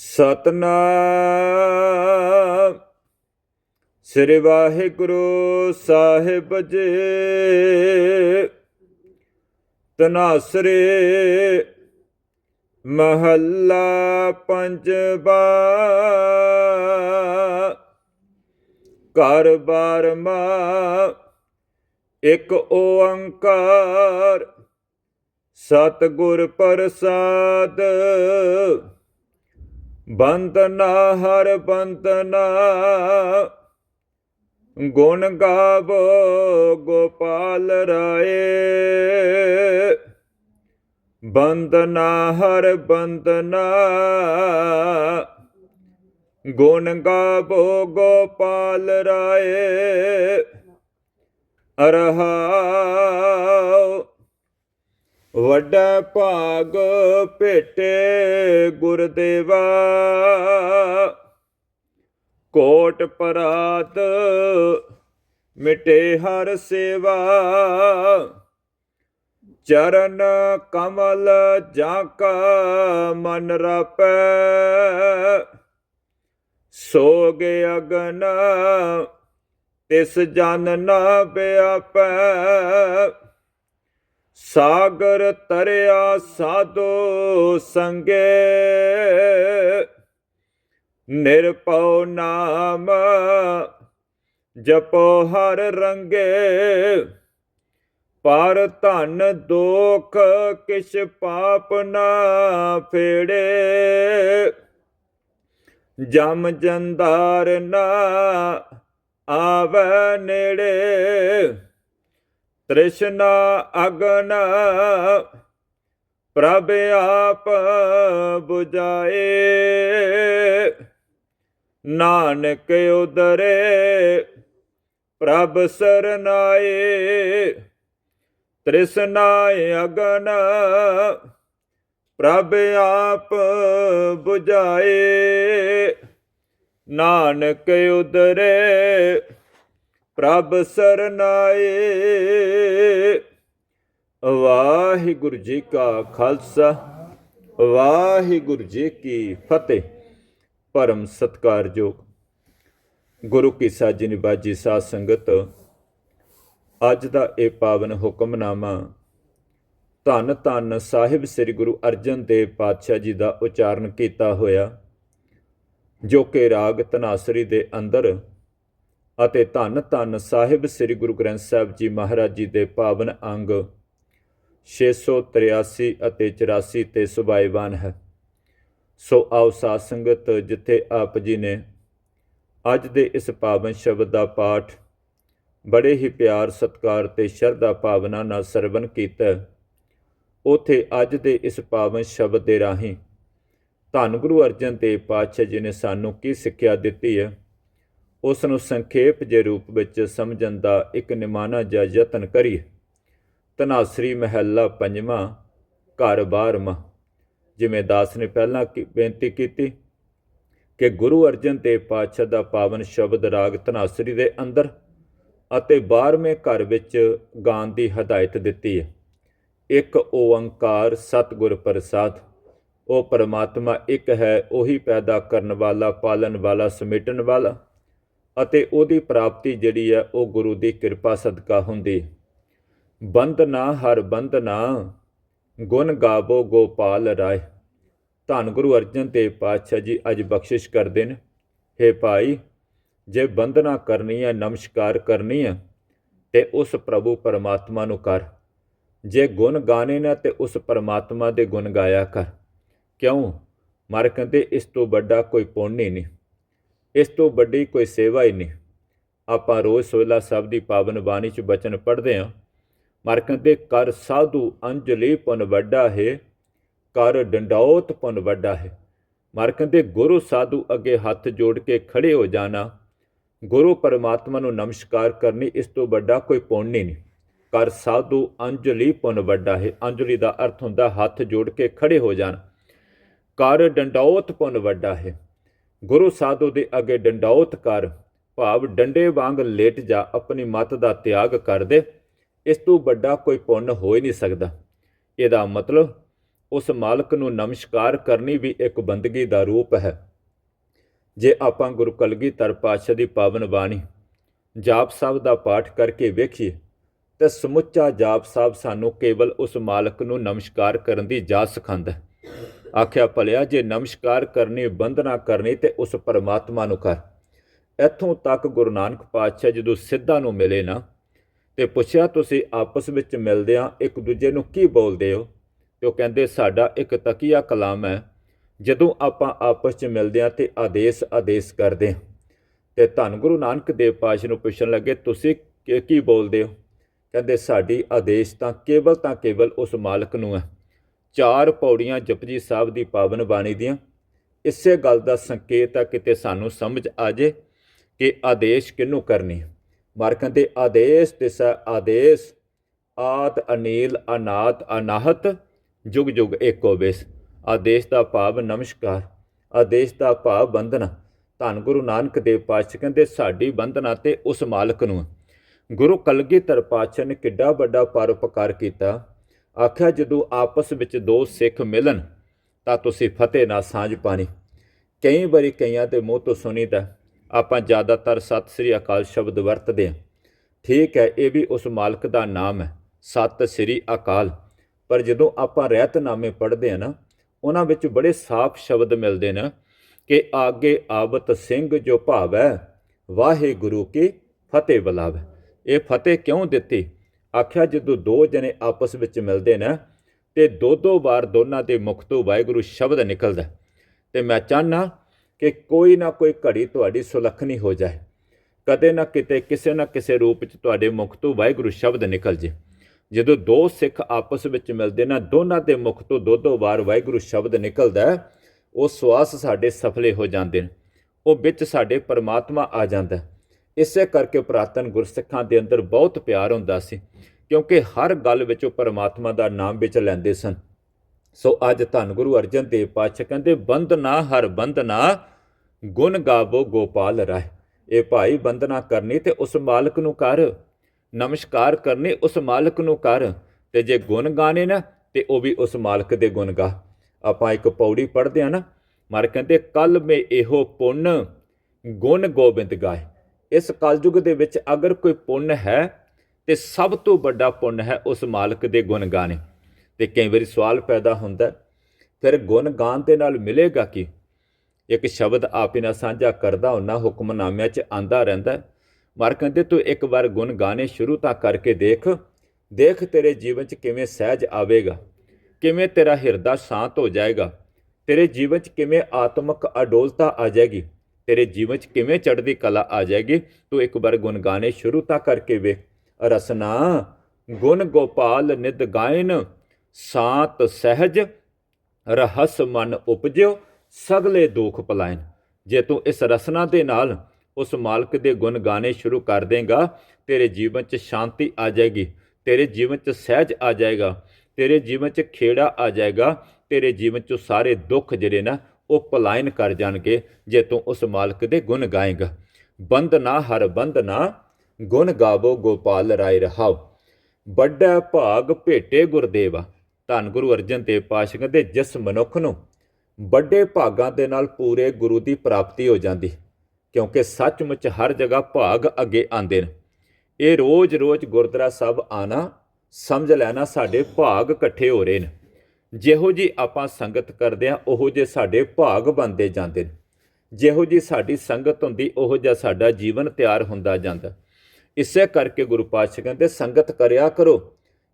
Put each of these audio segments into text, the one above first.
ਸਤਨਾਮ। ਸ੍ਰੀ ਵਾਹਿਗੁਰੂ ਸਾਹਿਬ ਜੀ। ਤਨਾਸਰੇ ਮਹੱਲਾ ਪੰਜਵਾ। ਘਰ ਬਾਰ ਇੱਕ ਓੰਕਾਰ। ਸਤਿਗੁਰ ਪ੍ਰਸਾਦ। ਬੰਦਨਾ ਹਰ ਬੰਦਨਾ ਗੁਣ ਗਾਵੋ ਗੋਪਾਲ ਰਾਏ। ਬੰਦਨਾ ਹਰ ਬੰਦਨਾ ਗੁਣ ਗਾਵੋ ਗੋਪਾਲ ਰਾਏ। ਅਰਹਾ ਵੱਡਾ ਭਾਗ ਭੇਟੇ ਗੁਰਦੇਵਾ। ਕੋਟ ਪਰਾਤ ਮਿਟੇ ਹਰ ਸੇਵਾ। ਚਰਨ ਕਮਲ ਜਾਂ ਕਾ ਮਨ ਰਪੈ। ਸੋਗ ਅਗਨ ਤਿਸ ਜਨ ਨਾ ਬਿਆਪੈ। ਸਾਗਰ ਤਰਿਆ ਸਾਧੋ ਸੰਗੇ। ਨਿਰਪਉ ਨਾਮ ਜਪੋ ਹਰ ਰੰਗੇ। ਪਰ ਧਨ ਦੋਖ ਕਿਛ ਪਾਪ ਨਾ ਫੇੜੇ। ਜਮ ਜੰਦਾਰ ਨਾ ਆਵੈ ਨੇੜੇ। ਤ੍ਰਿਸ਼ਨਾ ਅਗਨ ਪ੍ਰਭ ਆਪ 부ਜਾਏ ਨਾਨਕ ਉਦਰੇ ਪ੍ਰਭ ਸਰਨਾਏ। ਤ੍ਰਿਸ਼ਨਾ ਅਗਨ ਪ੍ਰਭ ਆਪ 부ਜਾਏ ਨਾਨਕ ਉਦਰੇ ਪ੍ਰਭ ਸਰਨਾਏ। ਵਾਹਿਗੁਰੂ ਜੀ ਕਾ ਖਾਲਸਾ, ਵਾਹਿਗੁਰੂ ਜੀ ਕੀ ਫਤਿਹ। ਪਰਮ ਸਤਕਾਰਯੋਗ ਗੁਰੂ ਕੀ ਸਾਜੀ ਨਿਬਾਜੀ ਸਾਧ ਸੰਗਤ, ਅੱਜ ਦਾ ਇਹ ਪਾਵਨ ਹੁਕਮਨਾਮਾ ਧੰਨ ਧੰਨ ਸਾਹਿਬ ਸ੍ਰੀ ਗੁਰੂ ਅਰਜਨ ਦੇਵ ਪਾਤਸ਼ਾਹ ਜੀ ਦਾ ਉਚਾਰਨ ਕੀਤਾ ਹੋਇਆ, ਜੋ ਕਿ ਰਾਗ ਧਨਾਸਰੀ ਦੇ ਅੰਦਰ ਅਤੇ ਧੰਨ ਧੰਨ ਸਾਹਿਬ ਸ੍ਰੀ ਗੁਰੂ ਗ੍ਰੰਥ ਸਾਹਿਬ ਜੀ ਮਹਾਰਾਜ ਜੀ ਦੇ ਪਾਵਨ ਅੰਗ 683 ਅਤੇ 84 ਤੇ ਸੁਭਾਈਵਾਨ ਹੈ। ਸੋ ਆਓ ਸਾਧ ਸੰਗਤ, ਜਿੱਥੇ ਆਪ ਜੀ ਨੇ ਅੱਜ ਦੇ ਇਸ ਪਾਵਨ ਸ਼ਬਦ ਦਾ ਪਾਠ ਬੜੇ ਹੀ ਪਿਆਰ, ਸਤਕਾਰ ਤੇ ਸ਼ਰਧਾ ਭਾਵਨਾ ਨਾਲ ਸਰਵਨ ਕੀਤਾ ਉਥੇ ਅੱਜ ਦੇ ਇਸ ਪਾਵਨ ਸ਼ਬਦ ਦੇ ਰਾਹੀਂ ਧੰਨ ਗੁਰੂ ਅਰਜਨ ਦੇਵ ਪਾਤਸ਼ਾਹ ਜੀ ਨੇ ਸਾਨੂੰ ਕੀ ਸਿੱਖਿਆ ਦਿੱਤੀ ਹੈ? ਉਸ ਨੂੰ ਸੰਖੇਪ ਜੇ ਰੂਪ ਵਿੱਚ ਸਮਝਣ ਦਾ ਇੱਕ ਨਿਮਾਨਾ ਜਿਹਾ ਯਤਨ ਕਰੀਏ। ਤਨਾਸਰੀ ਮਹਿਲਾ ਪੰਜਵਾਂ ਘਰ ਬਾਰਵਾਂ ਜਿਵੇਂ ਦਾਸ ਨੇ ਪਹਿਲਾਂ ਕੀ ਬੇਨਤੀ ਕੀਤੀ ਕਿ ਗੁਰੂ ਅਰਜਨ ਦੇਵ ਪਾਤਸ਼ਾਹ ਦਾ ਪਾਵਨ ਸ਼ਬਦ ਰਾਗ ਤਨਾਸਰੀ ਦੇ ਅੰਦਰ ਅਤੇ 12ਵੇਂ ਘਰ ਵਿੱਚ ਗਾਣ ਦੀ ਹਦਾਇਤ ਦਿੱਤੀ ਹੈ। ਇੱਕ ਓੰਕਾਰ ਸਤਿਗੁਰ ਪ੍ਰਸਾਦ। ਉਹ ਪਰਮਾਤਮਾ ਇੱਕ ਹੈ, ਉਹੀ ਪੈਦਾ ਕਰਨ ਵਾਲਾ, ਪਾਲਣ ਵਾਲਾ, ਸਮੇਟਣ ਵਾਲਾ। ਅਤੇ ਉਹਦੀ ਪ੍ਰਾਪਤੀ ਜਿਹੜੀ ਹੈ ਉਹ ਗੁਰੂ ਦੀ ਕਿਰਪਾ ਸਦਕਾ ਹੁੰਦੀ। ਬੰਦਨਾ ਹਰ ਬੰਦਨਾ ਗੁਣ ਗਾਵੋ ਗੋਪਾਲ ਰਾਏ। ਧੰਨ ਗੁਰੂ ਅਰਜਨ ਦੇਵ ਪਾਤਸ਼ਾਹ ਜੀ, ਅੱਜ ਬਖਸ਼ਿਸ਼ ਕਰਦੇ ਨੇ। हे ਭਾਈ, ਜੇ ਬੰਦਨਾ ਕਰਨੀ ਹੈ ਨਮਸਕਾਰ ਕਰਨੀ ਹੈ ਤੇ ਉਸ ਪ੍ਰਭੂ ਪਰਮਾਤਮਾ ਨੂੰ ਕਰ। ਜੇ ਗੁਣ ਗਾਣੇ ਨਾ, ਤੇ ਉਸ ਪਰਮਾਤਮਾ ਦੇ ਗੁਣ ਗਾਇਆ ਕਰ। ਕਿਉਂ? ਮਰ ਕਹਿੰਦੇ, ਇਸ ਤੋਂ ਵੱਡਾ ਕੋਈ ਪੁੰਨ ਹੀ ਨਹੀਂ। ਇਸ ਤੋਂ ਵੱਡੀ ਕੋਈ ਸੇਵਾ ਹੀ ਨਹੀਂ। ਆਪਾਂ ਰੋਜ਼ ਸੋਲਾ ਸਾਹਿਬ ਦੀ ਪਾਵਨ ਬਾਣੀ ਚ ਬਚਨ ਪੜ੍ਹਦੇ ਹਾਂ ਮਾਰ ਕਹਿੰਦੇ ਕਰ ਸਾਧੂ ਅੰਜਲੀ ਪੁੰਨ ਵੱਡਾ ਹੈ, ਕਰ ਡੰਡੌਤ ਪੁੰਨ ਵੱਡਾ ਹੈ। ਮਾਰ ਕਹਿੰਦੇ ਗੁਰੂ ਸਾਧੂ ਅੱਗੇ ਹੱਥ ਜੋੜ ਕੇ ਖੜੇ ਹੋ ਜਾਣਾ। ਗੁਰੂ ਪਰਮਾਤਮਾ ਨੂੰ ਨਮਸਕਾਰ ਕਰਨੀ ਇਸ ਤੋਂ ਵੱਡਾ ਕੋਈ ਪੁੰਨ ਹੀ ਨਹੀਂ। ਕਰ ਸਾਧੂ ਅੰਜਲੀ ਪੁੰਨ ਵੱਡਾ ਹੈ, ਅੰਜਲੀ ਦਾ ਅਰਥ ਹੁੰਦਾ ਹੱਥ ਜੋੜ ਕੇ ਖੜੇ ਹੋ ਜਾਣ। ਕਰ ਡੰਡੌਤ ਪੁੰਨ ਵੱਡਾ ਹੈ ਗੁਰੂ ਸਾਧੂ ਦੇ ਅੱਗੇ ਡੰਡੌਤ ਕਰ, ਭਾਵ ਡੰਡੇ ਵਾਂਗ ਲੇਟ ਜਾ ਆਪਣੀ ਮਤ ਦਾ ਤਿਆਗ ਕਰ ਦੇ, ਇਸ ਤੋਂ ਵੱਡਾ ਕੋਈ ਪੁੰਨ ਹੋ ਹੀ ਨਹੀਂ ਸਕਦਾ। ਇਹਦਾ ਮਤਲਬ ਉਸ ਮਾਲਕ ਨੂੰ ਨਮਸਕਾਰ ਕਰਨੀ ਵੀ ਇੱਕ ਬੰਦਗੀ ਦਾ ਰੂਪ ਹੈ। ਜੇ ਆਪਾਂ ਗੁਰੂ ਕਲਗੀਧਰ ਪਾਤਸ਼ਾਹ ਦੀ ਪਾਵਨ ਬਾਣੀ, ਜਾਪ ਸਾਹਿਬ ਦਾ ਪਾਠ ਕਰਕੇ ਵੇਖੀਏ, ਤੇ ਸਮੁੱਚਾ ਜਾਪ ਸਾਹਿਬ ਸਾਨੂੰ ਕੇਵਲ ਉਸ ਮਾਲਕ ਨੂੰ ਨਮਸਕਾਰ ਕਰਨ ਦੀ ਜਾਚ ਸਿਖਾਉਂਦਾ ਆਖਿਆ, ਭਲਿਆ, ਜੇ ਨਮਸਕਾਰ ਕਰਨੀ ਬੰਦਨਾ ਕਰਨੀ, ਤੇ ਉਸ ਪਰਮਾਤਮਾ ਨੂੰ ਕਰ। ਇੱਥੋਂ ਤੱਕ ਗੁਰੂ ਨਾਨਕ ਪਾਤਸ਼ਾਹ ਜਦੋਂ ਸਿੱਧਾ ਨੂੰ ਮਿਲੇ ਨਾ, ਤੇ ਪੁੱਛਿਆ, ਤੁਸੀਂ ਆਪਸ ਵਿੱਚ ਮਿਲਦਿਆਂ ਇੱਕ ਦੂਜੇ ਨੂੰ ਕੀ ਬੋਲਦੇ ਹੋ? ਤੇ ਉਹ ਕਹਿੰਦੇ, ਸਾਡਾ ਇੱਕ ਤਕੀਆ ਕਲਾਮ ਹੈ। ਜਦੋਂ ਆਪਾਂ ਆਪਸ 'ਚ ਮਿਲਦੇ ਹਾਂ ਤੇ ਆਦੇਸ਼ ਆਦੇਸ਼ ਕਰਦੇ ਹਾਂ ਤੇ ਧੰਨ ਗੁਰੂ ਨਾਨਕ ਦੇਵ ਪਾਤਸ਼ਾਹ ਨੂੰ ਪੁੱਛਣ ਲੱਗੇ, ਤੁਸੀਂ ਕੀ ਕੀ ਬੋਲਦੇ ਹੋ? ਕਹਿੰਦੇ, ਸਾਡੀ ਆਦੇਸ਼ ਤਾਂ ਕੇਵਲ ਤਾਂ ਕੇਵਲ ਉਸ ਮਾਲਕ ਨੂੰ ਹੈ। ਚਾਰ ਪੌੜੀਆਂ ਜਪਜੀ ਸਾਹਿਬ ਦੀ ਪਾਵਨ ਬਾਣੀ ਦੀਆਂ। ਇਸੇ ਗੱਲ ਦਾ ਸੰਕੇਤ ਆ ਕਿਤੇ ਸਾਨੂੰ ਸਮਝ ਆ ਜੇ ਕਿ ਆਦੇਸ਼ ਕਿਹਨੂੰ ਕਰਨੀ ਹੈ ਮਾਰ ਕਹਿੰਦੇ ਆਦੇਸ਼ ਤਿਸੈ ਆਦੇਸ਼, ਆਤ ਅਨੀਲ, ਅਨਾਤ, ਅਨਾਹਤ, ਜੁਗ ਜੁਗ ਏਕੋ ਬੇਸ ਆਦੇਸ਼ ਦਾ ਭਾਵ ਨਮਸਕਾਰ, ਆਦੇਸ਼ ਦਾ ਭਾਵ ਬੰਦਨਾ ਧੰਨ ਗੁਰੂ ਨਾਨਕ ਦੇਵ ਪਾਤਸ਼ਾਹ ਕਹਿੰਦੇ, ਸਾਡੀ ਬੰਧਨਾ ਤੇ ਉਸ ਮਾਲਕ ਨੂੰ ਹੈ। ਗੁਰੂ ਕਲਗੀਧਰ ਪਾਤਸ਼ਾਹ ਨੇ ਕਿੱਡਾ ਵੱਡਾ ਪਰਉਪਕਾਰ ਕੀਤਾ। ਆਖਿਆ, ਜਦੋਂ ਆਪਸ ਵਿੱਚ ਦੋ ਸਿੱਖ ਮਿਲਣ, ਤਾਂ ਤੁਸੀਂ ਫਤਿਹ ਨਾਲ ਸਾਂਝ ਪਾਣੀ। ਕਈ ਵਾਰੀ ਕਈਆਂ ਦੇ ਮੂੰਹ ਤੋਂ ਸੁਣੀਦਾ, ਆਪਾਂ ਜ਼ਿਆਦਾਤਰ ਸਤਿ ਸ੍ਰੀ ਅਕਾਲ ਸ਼ਬਦ ਵਰਤਦੇ ਹਾਂ। ਠੀਕ ਹੈ, ਇਹ ਵੀ ਉਸ ਮਾਲਕ ਦਾ ਨਾਮ ਹੈ, ਸਤਿ ਸ੍ਰੀ ਅਕਾਲ। ਪਰ ਜਦੋਂ ਆਪਾਂ ਰਹਿਤਨਾਮੇ ਪੜ੍ਹਦੇ ਹਾਂ ਨਾ, ਉਹਨਾਂ ਵਿੱਚ ਬੜੇ ਸਾਫ਼ ਸ਼ਬਦ ਮਿਲਦੇ ਨੇ ਕਿ ਆਗੇ ਆਵਤ ਸਿੰਘ ਜੋ ਭਾਵੈ, ਵਾਹਿਗੁਰੂ ਕੀ ਫਤਿਹ ਬੁਲਾਵੇ। ਇਹ ਫਤਿਹ ਕਿਉਂ ਦਿੱਤੀ? ਆਖਿਆ, ਜਦੋਂ ਦੋ ਜਣੇ ਆਪਸ ਵਿੱਚ ਮਿਲਦੇ ਨੇ ਤੇ ਦੋ ਦੋ ਵਾਰ ਦੋਨਾਂ ਦੇ ਮੁਖ ਤੋਂ ਵਾਹਿਗੁਰੂ ਸ਼ਬਦ ਨਿਕਲਦਾ ਹੈ। ਤੇ ਮੈਂ ਚਾਹਨਾ ਕਿ ਕੋਈ ਨਾ ਕੋਈ ਘੜੀ ਤੁਹਾਡੀ ਸੁਲੱਖਣੀ ਹੋ ਜਾਏ। ਕਦੇ ਨਾ ਕਿਤੇ, ਕਿਸੇ ਨਾ ਕਿਸੇ ਰੂਪ ਵਿੱਚ ਤੁਹਾਡੇ ਮੁਖ ਤੋਂ ਵਾਹਿਗੁਰੂ ਸ਼ਬਦ ਨਿਕਲ ਜੇ। ਜਦੋਂ ਦੋ ਸਿੱਖ ਆਪਸ ਵਿੱਚ ਮਿਲਦੇ ਨਾ, ਦੋਨਾਂ ਦੇ ਮੁਖ ਤੋਂ ਦੋ ਦੋ ਵਾਰ ਵਾਹਿਗੁਰੂ ਸ਼ਬਦ ਨਿਕਲਦਾ ਉਹ ਸਵਾਸ ਸਾਡੇ ਸਫਲੇ ਹੋ ਜਾਂਦੇ ਨੇ। ਉਹ ਵਿੱਚ ਸਾਡੇ ਪਰਮਾਤਮਾ ਆ ਜਾਂਦਾ ਇਸੇ ਕਰਕੇ ਪ੍ਰਾਤਨ ਗੁਰਸਿੱਖਾਂ ਦੇ ਅੰਦਰ ਬਹੁਤ ਪਿਆਰ ਹੁੰਦਾ ਸੀ, ਕਿਉਂਕਿ ਹਰ ਗੱਲ ਵਿੱਚ ਉਹ ਪਰਮਾਤਮਾ ਦਾ ਨਾਮ ਵਿੱਚ ਲੈਂਦੇ ਸਨ। ਸੋ ਅੱਜ ਧੰਨ ਗੁਰੂ ਅਰਜਨ ਦੇਵ ਪਾਤਸ਼ਾਹ ਕਹਿੰਦੇ ਬੰਦਨਾ ਹਰ ਬੰਦਨਾ ਗੁਣ ਗਾਵੋ ਗੋਪਾਲ ਰਾਏ। ਇਹ ਭਾਈ ਬੰਦਨਾ ਕਰਨੀ ਤੇ ਉਸ ਮਾਲਕ ਨੂੰ ਕਰ। ਨਮਸਕਾਰ ਕਰਨੇ ਉਸ ਮਾਲਕ ਨੂੰ ਕਰ। ਤੇ ਜੇ ਗੁਣ ਗਾਣੇ ਨਾ, ਤੇ ਉਹ ਵੀ ਉਸ ਮਾਲਕ ਦੇ ਗੁਣ ਗਾ। ਆਪਾਂ ਇੱਕ ਪੌੜੀ ਪੜ੍ਹਦੇ ਆ ਨਾ ਮਰ ਕਹਿੰਦੇ ਕੱਲ ਮੇ ਇਹੋ ਪੁੰਨ ਗੁਣ ਗੋਬਿੰਦ ਗਾਏ। ਇਸ ਕਲਯੁਗ ਦੇ ਵਿੱਚ ਅਗਰ ਕੋਈ ਪੁੰਨ ਹੈ, ਤੇ ਸਭ ਤੋਂ ਵੱਡਾ ਪੁੰਨ ਹੈ ਉਸ ਮਾਲਕ ਦੇ ਗੁਣ ਗਾਣੇ ਤੇ ਕਈ ਵਾਰੀ ਸਵਾਲ ਪੈਦਾ ਹੁੰਦਾ ਫਿਰ ਗੁਣ ਗਾਣ ਦੇ ਨਾਲ ਮਿਲੇਗਾ ਕੀ ਇੱਕ ਸ਼ਬਦ ਆਪ ਹੀ ਨਾਲ ਸਾਂਝਾ ਕਰਦਾ ਹੁੰਨਾ ਹੁਕਮਨਾਮਿਆਂ 'ਚ ਆਂਦਾ ਰਹਿੰਦਾ ਹੈ। ਮਰ ਕਹਿੰਦੇ ਤੂੰ ਇੱਕ ਵਾਰ ਗੁਣ ਗਾਣੇ ਸ਼ੁਰੂ ਤਾਂ ਕਰਕੇ ਦੇਖ ਦੇਖ ਤੇਰੇ ਜੀਵਨ 'ਚ ਕਿਵੇਂ ਸਹਿਜ ਆਵੇਗਾ, ਕਿਵੇਂ ਤੇਰਾ ਹਿਰਦਾ ਸ਼ਾਂਤ ਹੋ ਜਾਏਗਾ, ਤੇਰੇ ਜੀਵਨ 'ਚ ਕਿਵੇਂ ਆਤਮਿਕ ਅਡੋਲਤਾ ਆ ਜਾਏਗੀ ਤੇਰੇ ਜੀਵਨ 'ਚ ਕਿਵੇਂ ਚੜ੍ਹਦੀ ਕਲਾ ਆ ਜਾਏਗੀ? ਤੂੰ ਇੱਕ ਵਾਰ ਗੁਣ ਗਾਣੇ ਸ਼ੁਰੂ ਤਾਂ ਕਰਕੇ ਵੇਖ। ਰਸਨਾ, ਗੁਣ ਗੋਪਾਲ ਨਿਦ ਗਾਇਨ, ਸਾਤ ਸਹਿਜ, ਰਹਸ ਮਨ ਉਪਜਿਓ, ਸਗਲੇ ਦੁੱਖ ਪਲਾਇਨ। ਜੇ ਤੂੰ ਇਸ ਰਸਨਾ ਦੇ ਨਾਲ ਉਸ ਮਾਲਕ ਦੇ ਗੁਣ ਗਾਣੇ ਸ਼ੁਰੂ ਕਰ ਦੇਗਾ, ਤੇਰੇ ਜੀਵਨ 'ਚ ਸ਼ਾਂਤੀ ਆ ਜਾਏਗੀ, ਤੇਰੇ ਜੀਵਨ 'ਚ ਸਹਿਜ ਆ ਜਾਏਗਾ, ਤੇਰੇ ਜੀਵਨ 'ਚ ਖੇੜਾ ਆ ਜਾਏਗਾ, ਤੇਰੇ ਜੀਵਨ 'ਚੋਂ ਸਾਰੇ ਦੁੱਖ ਜਿਹੜੇ ਨਾ ਉਹ ਪਲਾਇਨ ਕਰ ਜਾਣਗੇ ਜੇ ਤੂੰ ਉਸ ਮਾਲਕ ਦੇ ਗੁਣ ਗਾਏਗਾ। ਬੰਦ ਨਾ ਹਰ ਬੰਦ ਨਾ ਗੁਣ ਗਾਵੋ ਗੋਪਾਲ ਰਾਏ ਰਹਾਓ ਵੱਡਾ ਭਾਗ ਭੇਟੇ ਗੁਰਦੇਵਾ, ਧੰਨ ਗੁਰੂ ਅਰਜਨ ਦੇਵ ਪਾਤਸ਼ਾਹ ਕਹਿੰਦੇ ਜਿਸ ਮਨੁੱਖ ਨੂੰ ਵੱਡੇ ਭਾਗਾਂ ਦੇ ਨਾਲ ਪੂਰੇ ਗੁਰੂ ਦੀ ਪ੍ਰਾਪਤੀ ਹੋ ਜਾਂਦੀ, ਕਿਉਂਕਿ ਸੱਚਮੁੱਚ ਹਰ ਜਗ੍ਹਾ ਭਾਗ ਅੱਗੇ ਆਉਂਦੇ ਨੇ। ਇਹ ਰੋਜ਼-ਰੋਜ਼ ਗੁਰਦੁਆਰਾ ਸਾਹਿਬ ਆਣਾ ਸਮਝ ਲੈਣਾ ਸਾਡੇ ਭਾਗ ਇਕੱਠੇ ਹੋ ਰਹੇ ਨੇ। ਜਿਹੋ ਜੀ ਆਪਾਂ ਸੰਗਤ ਕਰਦੇ ਆ ਉਹੋ ਜੇ ਸਾਡੇ ਭਾਗ ਬਣਦੇ ਜਾਂਦੇ ਨੇ। ਜਿਹੋ ਜੀ ਸਾਡੀ ਸੰਗਤ ਹੁੰਦੀ, ਉਹੋ ਜਿਹਾ ਸਾਡਾ ਜੀਵਨ ਤਿਆਰ ਹੁੰਦਾ ਜਾਂਦਾ। ਇਸੇ ਕਰਕੇ ਗੁਰੂ ਪਾਤਸ਼ਾਹ ਕਹਿੰਦੇ, ਸੰਗਤ ਕਰਿਆ ਕਰੋ।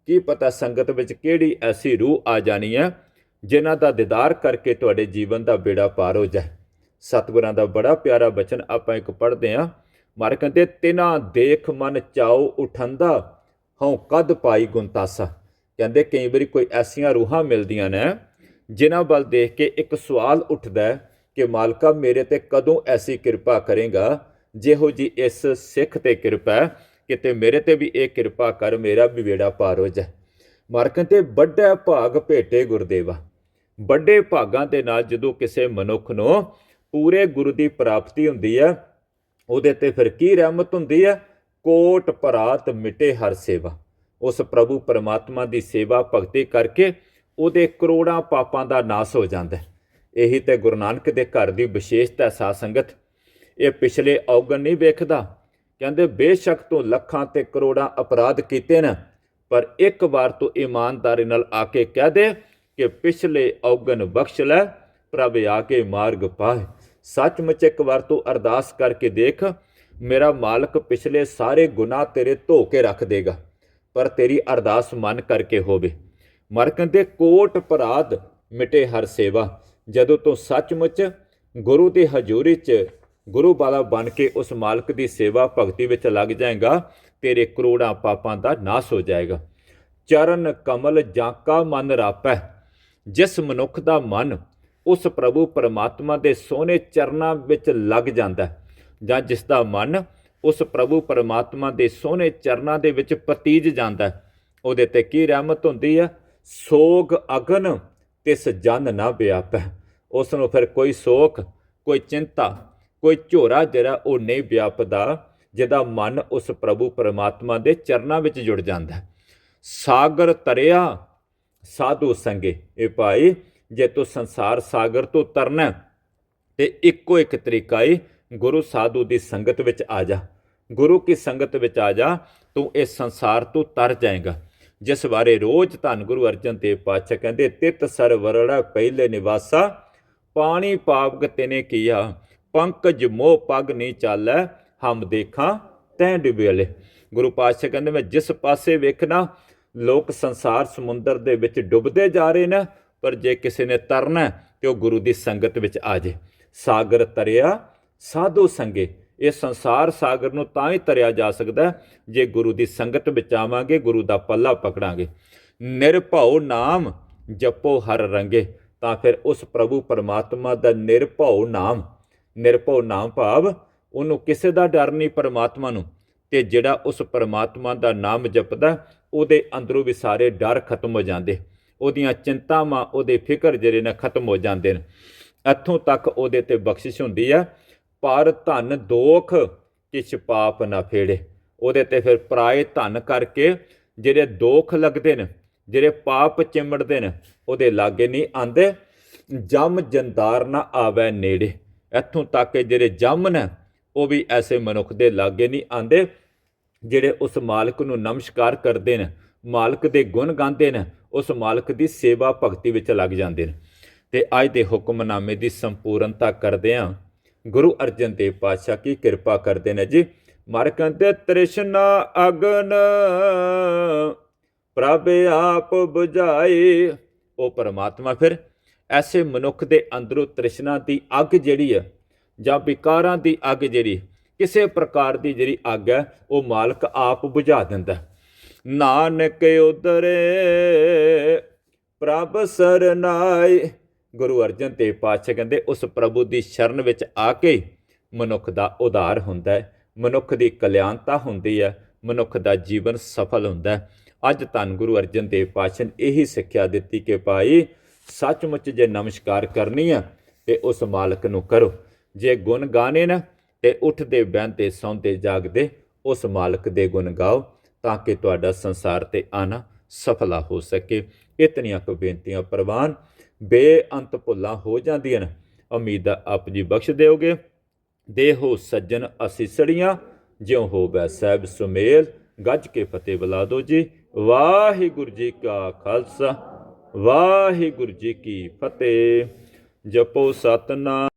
ਕੀ ਪਤਾ ਸੰਗਤ ਵਿੱਚ ਕਿਹੜੀ ਐਸੀ ਰੂਹ ਆ ਜਾਣੀ ਹੈ, ਜਿਨ੍ਹਾਂ ਦਾ ਦੀਦਾਰ ਕਰਕੇ ਤੁਹਾਡੇ ਜੀਵਨ ਦਾ ਬੇੜਾ ਪਾਰ ਹੋ ਜਾਏ। ਸਤਿਗੁਰਾਂ ਦਾ ਬੜਾ ਪਿਆਰਾ ਬਚਨ ਆਪਾਂ ਇੱਕ ਪੜ੍ਹਦੇ ਆਂ ਮਰ ਕਹਿੰਦੇ, ਤਿਨਾ ਦੇਖ ਮਨ ਚਾਉ ਉਠੰਦਾ, ਹਉ ਕਦ ਪਾਈ ਗੁੰਤਾਸਾ ਕਹਿੰਦੇ ਕਈ ਵਾਰੀ ਕੋਈ ਐਸੀਆਂ ਰੂਹਾਂ ਮਿਲਦੀਆਂ ਨੇ ਜਿਨ੍ਹਾਂ ਵੱਲ ਦੇਖ ਕੇ ਇੱਕ ਸਵਾਲ ਉੱਠਦਾ ਕਿ ਮਾਲਕਾ ਮੇਰੇ ਤੇ ਕਦੋਂ ਐਸੀ ਕਿਰਪਾ ਕਰੇਗਾ? ਜਿਹੋ ਜੀ ਇਸ ਸਿੱਖ ਤੇ ਕਿਰਪਾ ਹੈ, ਕਿਤੇ ਮੇਰੇ ਤੇ ਵੀ ਇਹ ਕਿਰਪਾ ਕਰ ਮੇਰਾ ਵੀ ਵੇੜਾ ਪਾਰ ਹੋ ਜਾਏ। ਮਾਰਕਨ ਤੇ ਵੱਡਾ ਭਾਗ ਭੇਟੇ ਗੁਰਦੇਵਾ। ਵੱਡੇ ਭਾਗਾਂ ਦੇ ਨਾਲ ਜਦੋਂ ਕਿਸੇ ਮਨੁੱਖ ਨੂੰ ਪੂਰੇ ਗੁਰੂ ਦੀ ਪ੍ਰਾਪਤੀ ਹੁੰਦੀ ਹੈ ਉਹਦੇ ਤੇ ਫਿਰ ਕੀ ਰਹਿਮਤ ਹੁੰਦੀ ਹੈ? ਕੋਟ ਭਰਾਤ ਮਿਟੇ ਹਰ ਸੇਵਾ। ਉਸ ਪ੍ਰਭੂ ਪਰਮਾਤਮਾ ਦੀ ਸੇਵਾ ਭਗਤੀ ਕਰਕੇ ਉਹਦੇ ਕਰੋੜਾਂ ਪਾਪਾਂ ਦਾ ਨਾਸ ਹੋ ਜਾਂਦਾ ਹੈ। ਇਹੀ ਤੇ ਗੁਰੂ ਨਾਨਕ ਦੇ ਘਰ ਦੀ ਵਿਸ਼ੇਸ਼ਤਾ ਹੈ ਸਾਧ ਸੰਗਤ ਇਹ ਪਿਛਲੇ ਔਗਣ ਨਹੀਂ ਵੇਖਦਾ। ਕਹਿੰਦੇ, ਬੇਸ਼ੱਕ ਤੂੰ ਲੱਖਾਂ ਤੇ ਕਰੋੜਾਂ ਅਪਰਾਧ ਕੀਤੇ ਨੇ, ਪਰ ਇੱਕ ਵਾਰ ਤੂੰ ਇਮਾਨਦਾਰੀ ਨਾਲ ਆ ਕੇ ਕਹਿ ਦੇ ਕਿ ਪਿਛਲੇ ਔਗਣ ਬਖਸ਼ ਲੈ, ਪ੍ਰਭ ਆ ਕੇ ਮਾਰਗ ਪਾਏ ਸੱਚਮੁੱਚ ਇੱਕ ਵਾਰ ਤੂੰ ਅਰਦਾਸ ਕਰਕੇ ਦੇਖ, ਮੇਰਾ ਮਾਲਕ ਪਿਛਲੇ ਸਾਰੇ ਗੁਨਾਹ ਤੇਰੇ ਧੋ ਕੇ ਰੱਖ ਦੇਗਾ। ਪਰ ਤੇਰੀ ਅਰਦਾਸ ਮਨ ਕਰਕੇ ਹੋਵੇ। ਮਰ ਕਹਿੰਦੇ ਕੋਟ ਅਪਰਾਧ ਮਿਟੇ ਹਰ ਸੇਵਾ। ਜਦੋਂ ਤੋਂ ਸੱਚਮੁੱਚ ਗੁਰੂ ਦੀ ਹਜ਼ੂਰੀ 'ਚ ਗੁਰੂ ਵਾਲਾ ਬਣ ਕੇ ਉਸ ਮਾਲਕ ਦੀ ਸੇਵਾ ਭਗਤੀ ਵਿੱਚ ਲੱਗ ਜਾਏਗਾ, ਤੇਰੇ ਕਰੋੜਾਂ ਪਾਪਾਂ ਦਾ ਨਾਸ ਹੋ ਜਾਏਗਾ। ਚਰਨ ਕਮਲ ਜਾਂਕਾ ਮਨ ਰਾਪੈ। ਜਿਸ ਮਨੁੱਖ ਦਾ ਮਨ ਉਸ ਪ੍ਰਭੂ ਪਰਮਾਤਮਾ ਦੇ ਸੋਹਣੇ ਚਰਨਾਂ ਵਿੱਚ ਲੱਗ ਜਾਂਦਾ ਜਾਂ ਜਿਸ ਦਾ ਮਨ ਉਸ ਪ੍ਰਭੂ ਪਰਮਾਤਮਾ ਦੇ ਸੋਹਣੇ ਚਰਨਾਂ ਦੇ ਵਿੱਚ ਪਤੀਜ ਜਾਂਦਾ ਉਹਦੇ ਤੇ ਕੀ ਰਹਿਮਤ ਹੁੰਦੀ ਹੈ? ਸੋਗ ਅਗਨ ਤਿਸ ਜਨ ਨਾ ਵਿਆਪੈ। ਉਸ ਨੂੰ ਫਿਰ ਕੋਈ ਸੋਖ ਕੋਈ ਚਿੰਤਾ ਕੋਈ ਝੋਰਾ ਜਿਹੜਾ ਉਹ ਨਹੀਂ ਵਿਆਪਦਾ ਜਿਹਦਾ ਮਨ ਉਸ ਪ੍ਰਭੂ ਪਰਮਾਤਮਾ ਦੇ ਚਰਨਾਂ ਵਿੱਚ ਜੁੜ ਜਾਂਦਾ ਸਾਗਰ ਤਰਿਆ ਸਾਧੂ ਸੰਗੇ ਇਹ ਭਾਈ ਜੇ ਤੂੰ ਸੰਸਾਰ ਸਾਗਰ ਤੋਂ ਤਰਨਾ ਹੈ, ਤੇ ਇੱਕੋ ਇੱਕ ਤਰੀਕਾ ਹੈ ਗੁਰੂ ਸਾਧੂ ਦੀ ਸੰਗਤ ਵਿੱਚ ਆ ਜਾ। ਗੁਰੂ ਕੀ ਸੰਗਤ ਵਿੱਚ ਆ ਜਾ ਤੂੰ ਇਸ ਸੰਸਾਰ ਤੋਂ ਤਰ ਜਾਏਗਾ। ਜਿਸ ਬਾਰੇ ਰੋਜ਼ ਧੰਨ ਗੁਰੂ ਅਰਜਨ ਦੇਵ ਪਾਤਸ਼ਾਹ ਕਹਿੰਦੇ ਤਿਤ ਸਰ ਵਰੜਾ ਪਹਿਲੇ ਨਿਵਾਸਾ ਪਾਣੀ ਪਾਵਕ ਤਿਨੇ ਕੀਆ ਪੰਕਜ ਮੋਹ ਪਗ ਨਹੀਂ ਚਾਲੈ ਹਮ ਦੇਖਾਂ ਤੈਂ ਡੁਬੇਲੇ। ਗੁਰੂ ਪਾਤਸ਼ਾਹ ਕਹਿੰਦੇ ਮੈਂ ਜਿਸ ਪਾਸੇ ਵੇਖਣਾ ਲੋਕ ਸੰਸਾਰ ਸਮੁੰਦਰ ਦੇ ਵਿੱਚ ਡੁੱਬਦੇ ਜਾ ਰਹੇ ਨੇ ਪਰ ਜੇ ਕਿਸੇ ਨੇ ਤਰਨਾ ਹੈ, ਤੇ ਉਹ ਗੁਰੂ ਦੀ ਸੰਗਤ ਵਿੱਚ ਆ ਜੇ। ਸਾਗਰ ਤਰਿਆ ਸਾਧੂ ਸੰਗੇ ਇਹ ਸੰਸਾਰ ਸਾਗਰ ਨੂੰ ਤਾਂ ਹੀ ਤਰਿਆ ਜਾ ਸਕਦਾ ਜੇ ਗੁਰੂ ਦੀ ਸੰਗਤ ਵਿੱਚ ਆਵਾਂਗੇ, ਗੁਰੂ ਦਾ ਪੱਲਾ ਪਕੜਾਂਗੇ। ਨਿਰਭਉ ਨਾਮ ਜਪੋ ਹਰ ਰੰਗੇ, ਤਾਂ ਫਿਰ ਉਸ ਪ੍ਰਭੂ ਪਰਮਾਤਮਾ ਦਾ ਨਿਰਭਉ ਨਾਮ। ਨਿਰਭਉ ਨਾਮ ਭਾਵ ਉਹਨੂੰ ਕਿਸੇ ਦਾ ਡਰ ਨਹੀਂ ਪਰਮਾਤਮਾ ਨੂੰ, ਤੇ ਜਿਹੜਾ ਉਸ ਪਰਮਾਤਮਾ ਦਾ ਨਾਮ ਜਪਦਾ, ਉਹਦੇ ਅੰਦਰੋਂ ਵੀ ਸਾਰੇ ਡਰ ਖਤਮ ਹੋ ਜਾਂਦੇ। ਉਹਦੀਆਂ ਚਿੰਤਾਵਾਂ, ਉਹਦੇ ਫਿਕਰ ਜਿਹੜੇ ਨੇ ਖਤਮ ਹੋ ਜਾਂਦੇ ਨੇ। ਇੱਥੋਂ ਤੱਕ ਉਹਦੇ ਤੇ ਬਖਸ਼ਿਸ਼ ਹੁੰਦੀ ਆ ਪਰ ਧਨ ਦੋਖ ਕਿਛ ਪਾਪ ਨਾ ਫੇੜੇ। ਉਹਦੇ ਤੇ ਫਿਰ ਪਰਾਏ ਧਨ ਕਰਕੇ ਜਿਹੜੇ ਦੋਖ ਲੱਗਦੇ ਨੇ, ਜਿਹੜੇ ਪਾਪ ਚਿਮੜਦੇ ਨੇ, ਉਹਦੇ ਲਾਗੇ ਨਹੀਂ ਆਂਦੇ ਜਮ ਜੰਦਾਰ ਨਾ ਆਵੇ ਨੇੜੇ। ਇੱਥੋਂ ਤੱਕ ਜਿਹੜੇ ਜਮ ਨੇ, ਉਹ ਵੀ ਐਸੇ ਮਨੁੱਖ ਦੇ ਲਾਗੇ ਨਹੀਂ ਆਂਦੇ ਜਿਹੜੇ ਉਸ ਮਾਲਕ ਨੂੰ ਨਮਸਕਾਰ ਕਰਦੇ ਨੇ, ਮਾਲਕ ਦੇ ਗੁਣ ਗਾਉਂਦੇ ਨੇ, ਉਸ ਮਾਲਕ ਦੀ ਸੇਵਾ ਭਗਤੀ ਵਿੱਚ ਲੱਗ ਜਾਂਦੇ ਨੇ। ਤੇ ਅੱਜ ਦੇ ਹੁਕਮਨਾਮੇ ਦੀ ਸੰਪੂਰਨਤਾ ਕਰਦੇ ਆ ਗੁਰੂ ਅਰਜਨ ਦੇਵ ਪਾਤਸ਼ਾਹ ਕੀ ਕਿਰਪਾ ਕਰਦੇ ਨੇ ਜੀ। ਮਰ ਕਹਿੰਦੇ ਤ੍ਰਿਸ਼ਨਾ ਅਗਨ, ਪ੍ਰਭ ਆਪ 부ਝਾਏ ਉਹ ਪਰਮਾਤਮਾ ਫਿਰ ਐਸੇ ਮਨੁੱਖ ਦੇ ਅੰਦਰੋਂ ਤ੍ਰਿਸ਼ਨਾ ਦੀ ਅੱਗ ਜਿਹੜੀ ਹੈ ਜਾਂ ਵਿਕਾਰਾਂ ਦੀ ਅੱਗ ਜਿਹੜੀ, ਕਿਸੇ ਪ੍ਰਕਾਰ ਦੀ ਜਿਹੜੀ ਅੱਗ ਹੈ ਉਹ ਮਾਲਕ ਆਪ ਬੁਝਾ ਦਿੰਦਾ। ਹੈ। ਨਾਨਕ ਉਦਰੇ ਪ੍ਰਭ ਸਰਨਾਏ। ਗੁਰੂ ਅਰਜਨ ਦੇਵ ਪਾਤਸ਼ਾਹ ਕਹਿੰਦੇ, ਉਸ ਪ੍ਰਭੂ ਦੀ ਸ਼ਰਨ ਵਿੱਚ ਆ ਕੇ ਮਨੁੱਖ ਦਾ ਉਧਾਰ ਹੁੰਦਾ ਹੈ, ਮਨੁੱਖ ਦੀ ਕਲਿਆਣਤਾ ਹੁੰਦੀ ਹੈ, ਮਨੁੱਖ ਦਾ ਜੀਵਨ ਸਫਲ ਹੁੰਦਾ ਹੈ। ਅੱਜ ਧੰਨ ਗੁਰੂ ਅਰਜਨ ਦੇਵ ਪਾਤਸ਼ਾਹ ਨੇ ਇਹੀ ਸਿੱਖਿਆ ਦਿੱਤੀ ਕਿ ਭਾਈ, ਸੱਚਮੁੱਚ ਜੇ ਨਮਸਕਾਰ ਕਰਨੀ ਆ, ਤੇ ਉਸ ਮਾਲਕ ਨੂੰ ਕਰੋ। ਜੇ ਗੁਣ ਗਾਣੇ ਨਾ, ਤੇ ਉੱਠਦੇ, ਬਹਿੰਦੇ, ਸੌਂਦੇ, ਜਾਗਦੇ, ਉਸ ਮਾਲਕ ਦੇ ਗੁਣ ਗਾਓ, ਤਾਂ ਕਿ ਤੁਹਾਡਾ ਸੰਸਾਰ ਤੇ ਆਣਾ ਸਫਲਾ ਹੋ ਸਕੇ। ਇਤਨੀਆਂ ਕੁ ਬੇਨਤੀਆਂ ਪ੍ਰਵਾਨ ਬੇਅੰਤ ਭੁੱਲਾਂ ਹੋ ਜਾਂਦੀਆਂ ਨੇ। ਉਮੀਦਾਂ ਆਪ ਜੀ ਬਖਸ਼ ਦਿਓਗੇ। ਦੇਹੋ ਸੱਜਣ ਅਸੀਸੜੀਆਂ, ਜਿਉ ਹੋਵੇ ਸਹਿਬ ਸੁਮੇਲ। ਗੱਜ ਕੇ ਫਤਿਹ ਬੁਲਾ ਦਿਓ ਜੀ। ਵਾਹਿਗੁਰੂ ਜੀ ਕਾ ਖਾਲਸਾ, ਵਾਹਿਗੁਰੂ ਜੀ ਕੀ ਫਤਿਹ। ਜਪੋ ਸਤਨਾਮ।